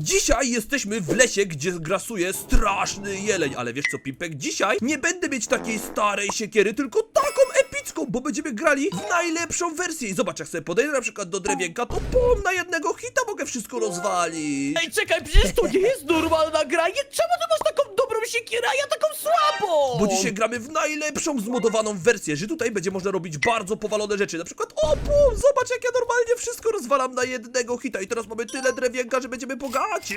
Dzisiaj jesteśmy w lesie, gdzie grasuje straszny jeleń, ale wiesz co, Pipek? Dzisiaj nie będę mieć takiej starej siekiery, tylko taką epicką, bo będziemy grali w najlepszą wersję. I zobacz, jak sobie podejdę na przykład do drewienka, to pom, na jednego hita mogę wszystko rozwalić. Ej, czekaj, przecież to nie jest normalna gra. Nie, czemu ty masz taką dobrą siekierę, a ja taką słabą? Bo dzisiaj gramy w najlepszą zmodowaną wersję, że tutaj będzie można robić bardzo powalone rzeczy. Na przykład, o pum, zobacz jak ja normalnie wszystko rozwalam na jednego hita i teraz mamy tyle drewienka, że będziemy bogaci.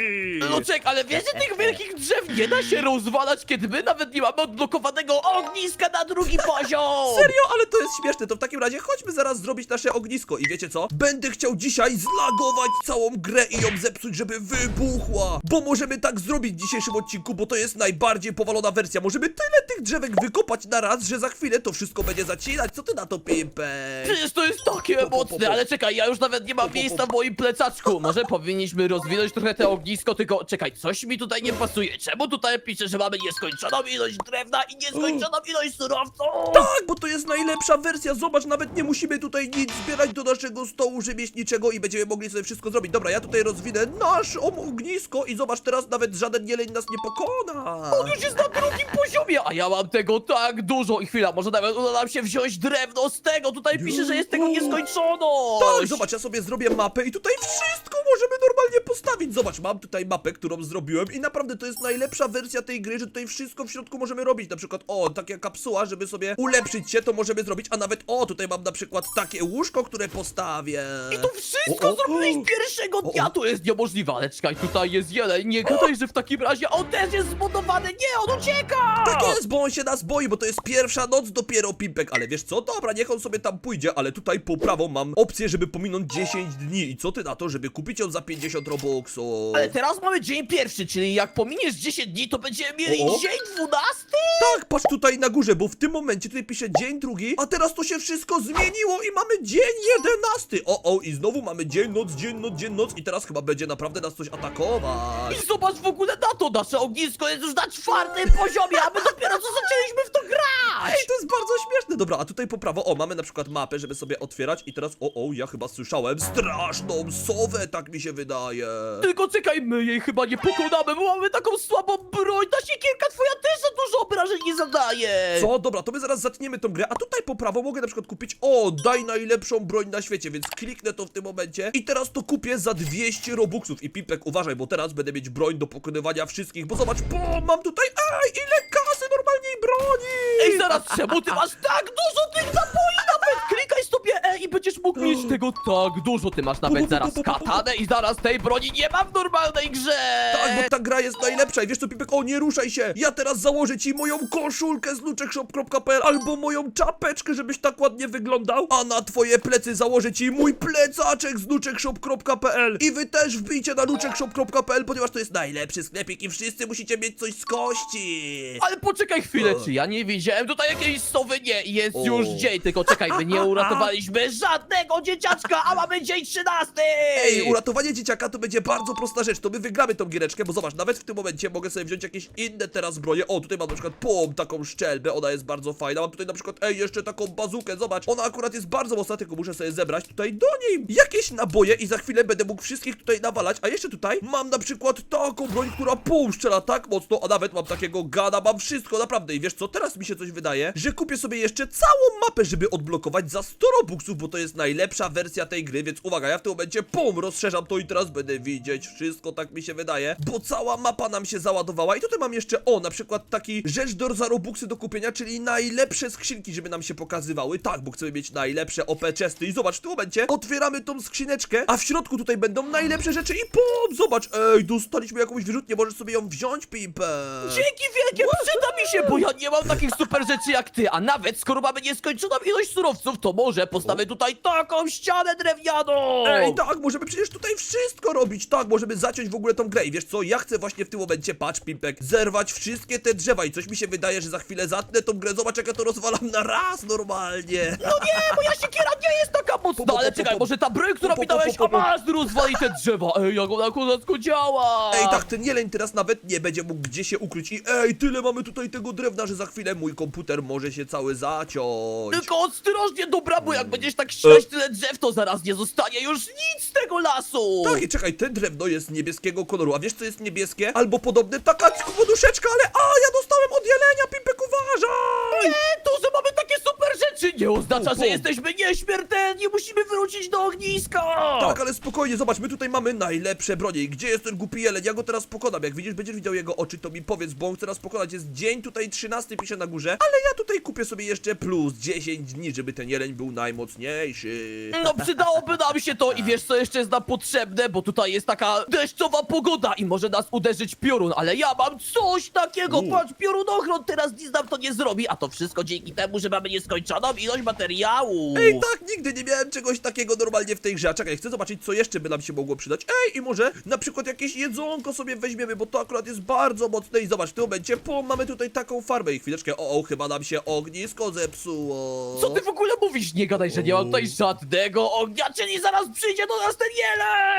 No czek, ale wiesz, że tych wielkich drzew nie da się rozwalać, kiedy my nawet nie mamy odblokowanego ogniska na drugi poziom! Serio, ale to jest śmieszne, to w takim razie chodźmy zaraz zrobić nasze ognisko i wiecie co? Będę chciał dzisiaj zlagować całą grę i ją zepsuć, żeby wybuchła! Bo możemy tak zrobić w dzisiejszym odcinku, bo to jest najbardziej powalona wersja. Możemy tyle tych drzewek wykopać na raz, że za chwilę to wszystko będzie zacinać. Co ty na to, Pimpek? Przecież to jest takie Po, po, po, mocne, ale czekaj, ja już nawet nie mam miejsca w moim plecaczku. Może powinniśmy rozwinąć trochę te ognisko, tylko czekaj, coś mi tutaj nie pasuje. Czemu tutaj pisze, że mamy nieskończoną ilość drewna i nieskończoną ilość surowców? Tak, bo to jest najlepsza wersja. Zobacz, nawet nie musimy tutaj nic zbierać do naszego stołu rzemieślniczego i będziemy mogli sobie wszystko zrobić. Dobra, ja tutaj rozwinę nasz ognisko i zobacz, teraz nawet żaden jeleń nas nie pokona. On już jest na drugim poziomie, a ja mam tego tak dużo. I chwila, może nawet uda nam się wziąć drewno z tego. Tutaj pisze, że jest tego nieskończoność. Tak, zobacz, ja sobie zrobię mapę i tutaj wszystko możemy normalnie postawić. Zobacz, mam tutaj mapę, którą zrobiłem i naprawdę to jest najlepsza wersja tej gry, że tutaj wszystko w środku możemy robić. Na przykład, o, taka kapsuła, żeby sobie ulepszyć się, to możemy zrobić, a nawet, o, tutaj mam na przykład takie łóżko, które postawię. I to wszystko O, o, zrobiłeś pierwszego dnia, to jest niemożliwe, ale czekaj, tutaj jest jeleń, nie gadaj, że w takim razie on też jest zbudowany, nie, on ucieka! Tak jest, bo on się nas boi, bo to jest pierwsza noc dopiero, Pimpek, ale wiesz co? Dobra, niech on sobie tam pójdzie, ale tutaj po prawo mam opcję, żeby pominąć 10 dni. I co ty na to, żeby kupić ją za 50 robuxów? Ale teraz mamy dzień pierwszy, czyli jak pominiesz 10 dni, to będziemy mieli o. dzień 12? Tak, patrz tutaj na górze, bo w tym momencie tutaj pisze dzień drugi, a teraz to się wszystko zmieniło i mamy dzień jedenasty. O, o, i znowu mamy dzień, noc, dzień, noc, dzień, noc i teraz chyba będzie naprawdę nas coś atakować. I zobacz w ogóle na to, nasze ognisko jest już na czwartym poziomie, a my dopiero co zaczęliśmy w to grać! Ej, to jest bardzo śmieszne. Dobra, a tutaj po prawo, o, mamy na przykład mapę, żeby sobie otwierać i teraz, o, o, ja chyba słyszałem straszną sowę, tak mi się wydaje. Tylko czekaj, my jej chyba nie pokonamy, bo mamy taką słabą broń, ta siekierka twoja też za dużo obrażeń nie zadaje! Co? Dobra, to my zaraz zatniemy tą grę, a tutaj po prawo mogę na przykład kupić, o, daj najlepszą broń na świecie, więc kliknę to w tym momencie i teraz to kupię za 200 robuxów i Pipek, uważaj, bo teraz będę mieć broń do pokonywania wszystkich, bo zobacz, bo mam tutaj, ej, ile kasy normalnie i broni! Ej, zaraz, czemu ty masz tak dużo tych napoi nawet? Klikaj sobie E i będziesz mógł mieć tego tak dużo. Ty masz nawet zaraz katanę i zaraz tej broni nie ma w normalnej grze. Tak, bo ta gra jest najlepsza i wiesz co, Pipek, o, nie ruszaj się! Ja teraz założę ci moją koszulkę z luczekshop.pl albo moją czapeczkę, żebyś tak ładnie wyglądał, a na twoje plecy założę ci mój plecaczek z luczekshop.pl i wy też wbijcie na luczekshop.pl, ponieważ to jest najlepszy sklepik i wszyscy musicie mieć coś z kości! Ale poczekaj chwilę, czy ja nie widziałem tutaj jakiejś sowy? Nie, jest O. już dzień, tylko czekaj, my nie uratowaliśmy żadnego dzieciaczka, a mamy dzień trzynasty! Ej, uratowanie dzieciaka to będzie bardzo prosta rzecz, to my wygramy tą giereczkę, bo zobacz, nawet w tym momencie mogę sobie wziąć jakieś inne teraz zbroje. O, tutaj mam na przykład pom, taką szczelbę, ona jest bardzo fajna. Mam tutaj na przykład, ej, jeszcze taką bazukę, zobacz, ona akurat jest bardzo mocna, tylko muszę sobie zebrać tutaj do niej jakieś naboje i za chwilę będę mógł wszystkich tutaj nawalać. A jeszcze tutaj mam na przykład taką broń, która pum, strzela tak mocno, a nawet mam takiego gana, mam wszystko, naprawdę. I wiesz co, teraz mi się coś wydaje, że kupię sobie jeszcze całą mapę, żeby odblokować za 100 robuxów, bo to jest najlepsza wersja tej gry, więc uwaga, ja w tym momencie pum, rozszerzam to i teraz będę widzieć. Wszystko, tak mi się wydaje, bo cała mapa nam się załadowała. I tutaj mam jeszcze, o, na przykład taki rzecz do za robuxy do kupienia, czyli najlepsze skrzynki, żeby nam się pokazywały, tak, bo chcemy mieć najlepsze OP chesty. I zobacz, w tym momencie otwieramy tą skrzyneczkę, a w środku tutaj będą najlepsze rzeczy i pum, zobacz, ej, dostaliśmy jakąś wyrzutnię, możesz sobie ją wziąć, Pimpę. Dzięki wielkie, przyda mi się, bo ja nie mam takich super rzeczy jak ty, a nawet skoro mamy nieskończoną ilość surowców, to może postawię tutaj taką ścianę drewnianą! Ej, tak, możemy przecież tutaj wszystko robić, tak, możemy zaciąć w ogóle tą grę i wiesz co, ja chcę właśnie w tym momencie, patrz Pimpek, zerwać wszystkie te drzewa i coś mi się wydaje, że za chwilę zatnę tą grę, zobacz jak ja to rozwalam na raz normalnie. No nie, moja siekiera nie jest taka mocna, ale czekaj, może ta broń, po, mi dałeś, a masz rozwali te drzewa! Ej, jak ona kozacko działa! Ej, tak, ten jeleń teraz nawet nie będzie mógł gdzie się ukryć i ej, tyle mamy tutaj tego drewna, że za chwilę mój komputer może się cały zaciąć. Tylko ostrożnie, dobra, bo jak będziesz tak ścinać tyle drzew, to zaraz nie zostanie już nic z tego lasu! Tak, i czekaj, ten drewno jest niebieskiego koloru, a wiesz co jest niebieskie? Albo podobne, taka poduszeczka, ale a, ja dostałem od jelenia, Pimpek, uważaj! Nie, to, że mamy takie super rzeczy nie oznacza, że jesteśmy nieśmiertelni, musimy wrócić do ogniska! Tak, ale spokojnie, zobacz, my tutaj mamy najlepsze bronie. I gdzie jest ten głupi jeleń? Ja go teraz pokonam. Jak widzisz, będziesz widział jego oczy, to mi powiedz, bo on chce nas pokonać. Jest dzień tutaj 13 pisze na górze, ale ja tutaj kupię sobie jeszcze plus 10 dni, żeby ten jeleń był najmocniejszy. No przydałoby nam się to i wiesz co jeszcze jest nam potrzebne, bo tutaj jest taka deszczowa pogoda i może nas uderzyć piorun, ale ja mam coś takiego, U. patrz, piorunochron teraz nic nam to nie zrobi, a to wszystko dzięki temu, że mamy nieskończoną ilość materiału. Ej, tak, nigdy nie miałem czegoś takiego normalnie w tej grze. A czekaj, chcę zobaczyć, co jeszcze by nam się mogło przydać. Ej, i może na przykład jakieś jedzonko sobie weźmiemy, bo to akurat jest bardzo mocne. I zobacz, w tym momencie, po, mamy tutaj taką farbę. I chwileczkę, o, o, chyba nam się ognisko zepsuło. Co ty w ogóle mówisz? Nie gadaj, że nie mam tutaj żadnego ognia, czyli zaraz przyjdzie do nas ten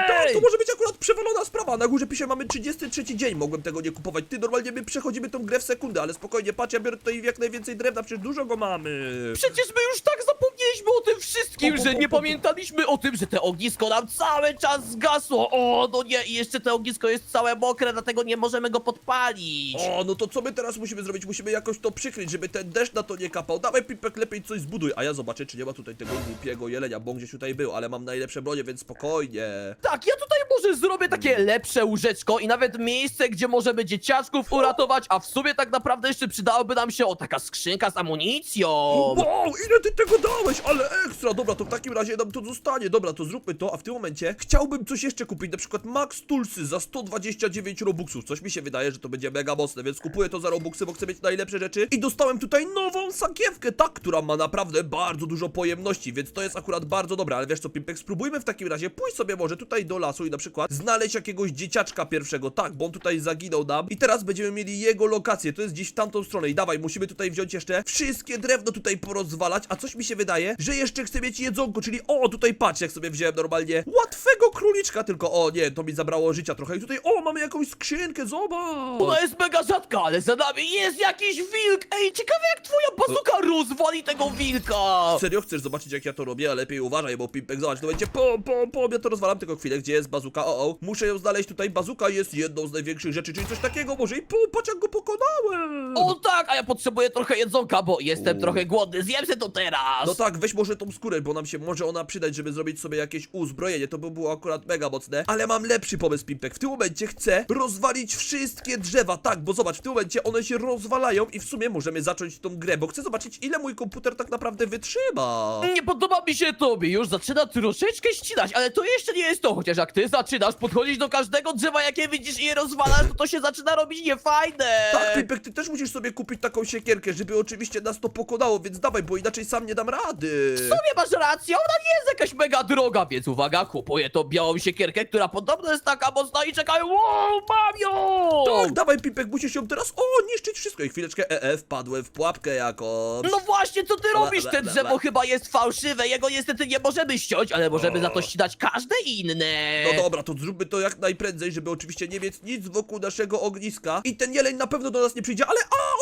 Tak, jeleń! to może być akurat przewalona sprawa. Na górze pisze, mamy 33 dzień, mogłem tego nie kupować. Ty, normalnie my przechodzimy tą grę w sekundę, ale spokojnie, patrz, ja biorę tutaj jak najwięcej drewna, przecież dużo go mamy. Przecież my już tak zapomnieliśmy o tym wszystkim, że nie pamiętaliśmy o tym, że te ognisko nam cały czas zgasło. O, no nie, i jeszcze to ognisko jest całe mokre, dlatego nie możemy go podpalić. O, no to co my teraz musimy zrobić? Musimy jakoś to przykryć, żeby ten deszcz na to nie kapał. Dawaj, Pipek, lepiej coś zbuduj. A ja zobaczę, czy nie ma tutaj tego głupiego jelenia, bo on gdzieś tutaj był, ale mam najlepsze bronie, więc spokojnie. Tak, ja tutaj może zrobię takie lepsze łóżeczko i nawet miejsce, gdzie możemy dzieciaczków uratować, a w sumie tak naprawdę jeszcze przydałoby nam się o taka skrzynka z amunicją. Wow, ile ty tego dałeś, ale ekstra. Dobra, to w takim razie nam to zostanie. Dobra, to zróbmy to, a w tym momencie chciałbym coś jeszcze kupić, na przykład Max Tulsy za 129 robuxów. Coś mi się wydaje, że to będzie mega mocne, więc kupuję to za robuxy, bo chcę mieć najlepsze rzeczy. I dostałem tutaj nową sakiewkę, tak, która ma naprawdę bardzo dużo pojemności, więc to jest akurat bardzo dobre. Ale wiesz co, Pimpek, spróbujmy w takim razie pójść sobie może tutaj do lasu i na przykład znaleźć jakiegoś dzieciaczka pierwszego, tak, bo on tutaj zaginął nam. I teraz będziemy mieli jego lokację, to jest gdzieś w tamtą stronę. I dawaj, musimy tutaj wziąć jeszcze wszystkie drewno tutaj porozwalać, a coś mi się wydaje, że jeszcze chcę mieć jedzonko, czyli o, tutaj patrz, jak sobie wziąłem normalnie łatwego króliczka, tylko o nie, to mi zabrało życia trochę. I tutaj, o, mamy jakąś skrzynkę, zobacz. Ona jest mega rzadka, ale za nami jest jakiś wilk! Ej, ciekawe jak twoja bazuka rozwali tego wilka! Serio chcesz zobaczyć jak ja to robię, a lepiej uważaj, bo Pimpek zobacz, to będzie pom, pom, pom, ja to rozwalam tylko chwilę, gdzie jest bazuka, o, o, muszę ją znaleźć tutaj, bazuka jest jedną z największych rzeczy, czyli coś takiego może i pum, patrz jak go pokonałem! O tak, a ja potrzebuję trochę jedzonka, bo jestem U. trochę głodny, zjem się to teraz! No tak, weź może tą skórę, bo nam się może ona przydać, żeby zrobić sobie jakieś uzbrojenie, to by było akurat mega mocne, ale mam lepszy pomysł, Pimpek, w tym momencie chcę rozwalić wszystkie drzewa, tak, bo zobacz, w tym momencie one się rozwalają i w sumie możemy zacząć tą grę, bo chcę zobaczyć ile mój komputer tak naprawdę wytrzyma. Nie podoba mi się tobie, już zaczyna troszeczkę ścinać, ale to jeszcze nie jest to, chociaż jak ty zaczynasz podchodzić do każdego drzewa, jakie widzisz i je rozwalasz, to to się zaczyna robić niefajne! Tak, Pipek, ty też musisz sobie kupić taką siekierkę, żeby oczywiście nas to pokonało, więc dawaj, bo inaczej sam nie dam rady. W sumie masz rację, ona nie jest jakaś mega droga, więc uwaga, kupuję tą białą siekierkę, która podobno jest taka mocna i czekaj, wow, mam ją! Tak, dawaj, Pipek, musisz ją teraz, o, niszczyć wszystko. I chwileczkę, e, e, wpadłem w pułapkę jakąś. No właśnie, co ty robisz? Te drzewo chyba jest fałszywe, jego niestety nie możemy ściąć, ale możemy za to ścinać każde inne. No dobra, to zróbmy to jak najprędzej, żeby oczywiście nie mieć nic wokół naszego ogniska. I ten jeleń na pewno do nas nie przyjdzie, ale a,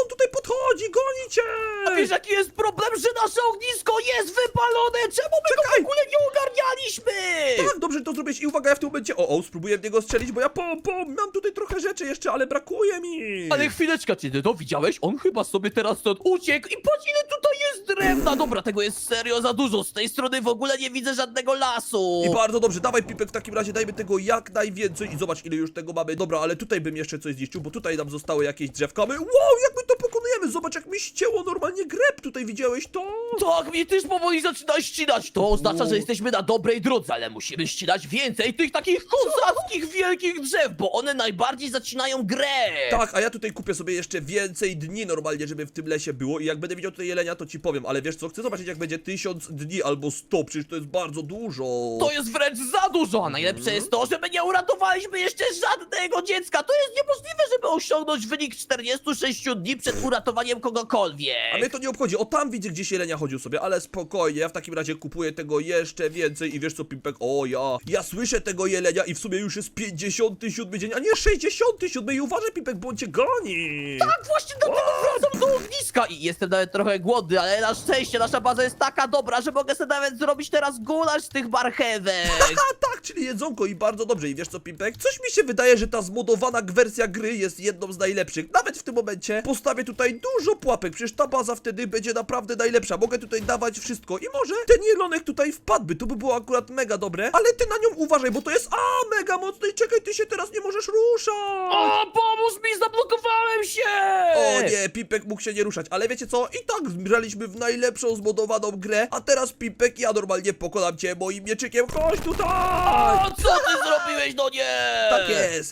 podchodzi, goni cię! A wiesz jaki jest problem, że nasze ognisko jest wypalone? Czemu my go Czekaj. w ogóle nie ogarnialiśmy? Tak, dobrze że to zrobiłeś i uwaga, ja w tym momencie, o, o, spróbuję w niego strzelić, bo ja pom, pom, mam tutaj trochę rzeczy jeszcze, ale brakuje mi. Ale chwileczkę, czy ty to widziałeś? On chyba sobie teraz stąd uciekł i patrz ile tutaj jest drewna! Dobra, tego jest serio za dużo, z tej strony w ogóle nie widzę żadnego lasu! I bardzo dobrze, dawaj Pipek w takim razie, dajmy tego jak najwięcej i zobacz ile już tego mamy. Dobra, ale tutaj bym jeszcze coś zniszczył, bo tutaj nam zostały jakieś drzewka. My, wow, jak my to pokonujemy, zobacz jak mi ścięło normalnie greb, tutaj widziałeś to? Tak, mnie też powoli zaczyna ścinać. To oznacza, że jesteśmy na dobrej drodze, ale musimy ścinać więcej tych takich kozackich wielkich drzew, bo one najbardziej zacinają grę. Tak, a ja tutaj kupię sobie jeszcze więcej dni normalnie, żeby w tym lesie było i jak będę widział tutaj jelenia, to ci powiem, ale wiesz co, chcę zobaczyć jak będzie tysiąc dni albo sto, przecież to jest bardzo dużo. To jest wręcz za dużo, a najlepsze jest to, że my nie uratowaliśmy jeszcze żadnego dziecka. To jest niemożliwe, żeby osiągnąć wynik 46 dni przed uratowaniem mordowaniem kogokolwiek. A mnie to nie obchodzi, o tam widzę gdzieś jelenia chodził sobie, ale spokojnie, ja w takim razie kupuję tego jeszcze więcej i wiesz co Pimpek, o ja, ja słyszę tego jelenia i w sumie już jest 57 dzień, a nie 67 i uważaj Pimpek, bo on cię goni. Tak, właśnie do tego wracam do ogniska i jestem nawet trochę głodny, ale na szczęście nasza baza jest taka dobra, że mogę sobie nawet zrobić teraz gulasz z tych marchewek. A tak, czyli jedzonko i bardzo dobrze. I wiesz co, Pimpek? Coś mi się wydaje, że ta zmodowana wersja gry jest jedną z najlepszych. Nawet w tym momencie postawię tutaj dużo pułapek. Przecież ta baza wtedy będzie naprawdę najlepsza. Mogę tutaj dawać wszystko. I może ten jelonek tutaj wpadłby. To by było akurat mega dobre. Ale ty na nią uważaj, bo to jest a mega mocno. I czekaj, ty się teraz nie możesz ruszać. O, pomóż mi, zablokowałem się! O nie, Pipek mógł się nie ruszać, ale wiecie co? I tak zgraliśmy w najlepszą zmodowaną grę, a teraz Pipek, ja normalnie pokonam cię moim mieczykiem. Chodź tutaj! O, co ty zrobiłeś, no nie! Tak jest!